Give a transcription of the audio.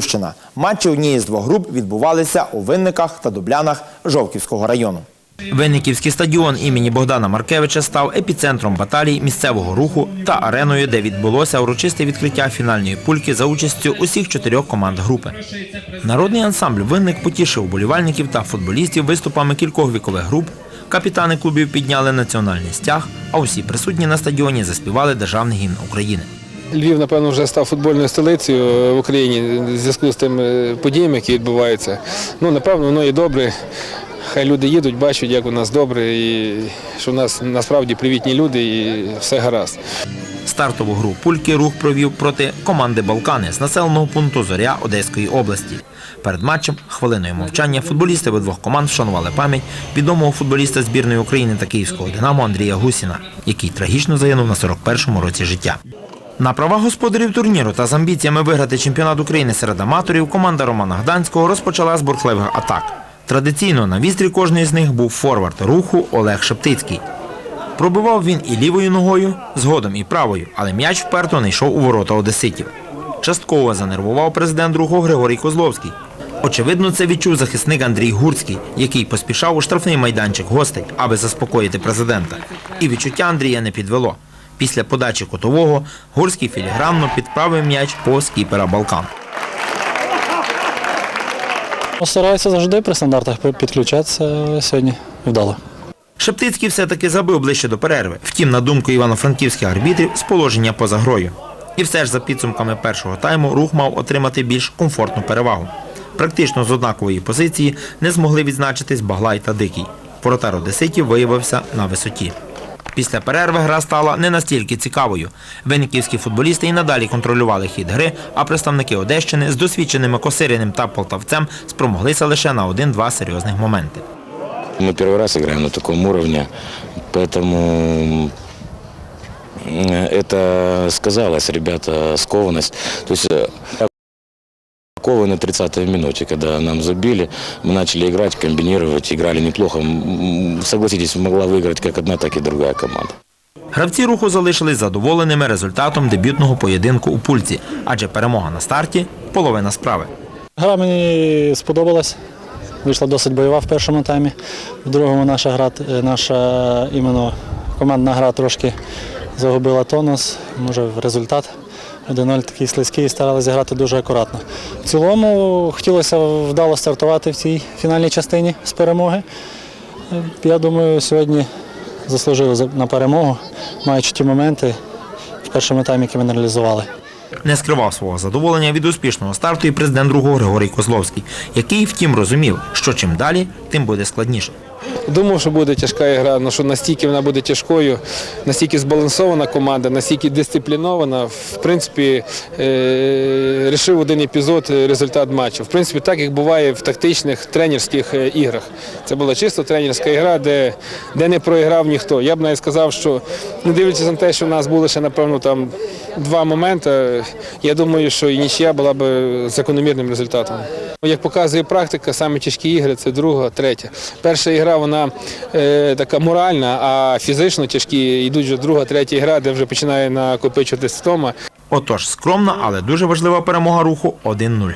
Дівчина. Матчі однієї з двох груп відбувалися у Винниках та Дублянах Жовківського району. Винниківський стадіон імені Богдана Маркевича став епіцентром баталій місцевого руху та ареною, де відбулося урочисте відкриття фінальної пульки за участю усіх чотирьох команд групи. Народний ансамбль Винник потішив уболівальників та футболістів виступами кількох вікових груп. Капітани клубів підняли національний стяг, а усі присутні на стадіоні заспівали державний гімн України. Львів, напевно, вже став футбольною столицею в Україні в зв'язку з тими подіями, які відбуваються. Ну, напевно, воно і добре. Хай люди їдуть, бачать, як у нас добре, і що у нас насправді привітні люди і все гаразд. Стартову гру пульки рух провів проти команди Балкани з населеного пункту Зоря Одеської області. Перед матчем хвилиною мовчання футболісти обидвох команд вшанували пам'ять відомого футболіста збірної України та Київського Динамо Андрія Гусіна, який трагічно загинув на 41-му році життя. На правах господарів турніру та з амбіціями виграти чемпіонат України серед аматорів команда Романа Гданського розпочала з бурхливих атак. Традиційно на вістрі кожної з них був форвард руху Олег Шептицький. Пробивав він і лівою ногою, згодом і правою, але м'яч вперто не йшов у ворота одеситів. Частково занервував президент руху Григорій Козловський. Очевидно, це відчув захисник Андрій Гурський, який поспішав у штрафний майданчик гостей, аби заспокоїти президента. І відчуття Андрія не підвело. Після подачі котового Гурський філігранно підправив м'яч по скіпера Балкан. Ну, Стараюся завжди при стандартах підключатися сьогодні вдало. Шептицький все-таки забив ближче до перерви. Втім, на думку івано-франківських арбітрів, з положення поза грою. І все ж за підсумками першого тайму рух мав отримати більш комфортну перевагу. Практично з однакової позиції не змогли відзначитись Баглай та Дикий. Воротар Одеситів виявився на висоті. Після перерви гра стала не настільки цікавою. Винниківські футболісти і надалі контролювали хід гри, а представники Одещини з досвідченими Косириним та Полтавцем спромоглися лише на один-два серйозних моменти. Мы первый раз играем на таком уровне, поэтому м, это сказалось, ребята, скованность. То есть э, ковы на 30-й минуте, когда нам забили, мы начали играть, комбинировать, играли неплохо. М, Согласитесь, могла выиграть как одна, так и другая команда. Гравці руху залишились задоволеними результатом дебютного поєдинку у пульці, адже перемога на старті половина справи. Гра мені сподобалась. Вийшла досить бойова в першому таймі. В другому наша гра, е, наша іменно командна гра трошки загубила тонус. Може, результат 1-0 такий слизький, старалися грати дуже акуратно. В цілому хотілося вдало стартувати в цій фінальній частині з перемоги. Я думаю, сьогодні заслужили на перемогу, маючи ті моменти в першому таймі, які ми не реалізували. Не скривав свого задоволення від успішного старту і президент руху Григорій Козловський, який, втім, розумів, що чим далі, тим буде складніше. Думав, що буде тяжка гра, але що настільки вона буде тяжкою, настільки збалансована команда, настільки дисциплінована. В принципі, е- рішив один епізод е, результат матчу. В принципі, так як буває в тактичних тренерських е, іграх. Це була чисто тренерська гра, де, де не проіграв ніхто. Я б навіть сказав, що не дивлячись на те, що в нас було ще, напевно, там два моменти, я думаю, що і нічия була б закономірним результатом. Як показує практика, саме тяжкі ігри це друга, третя. Перша ігра вона е, така моральна, а фізично тяжкі йдуть вже друга, третя гра, де вже починає накопичуватися втома. Отож, скромна, але дуже важлива перемога руху 1-0.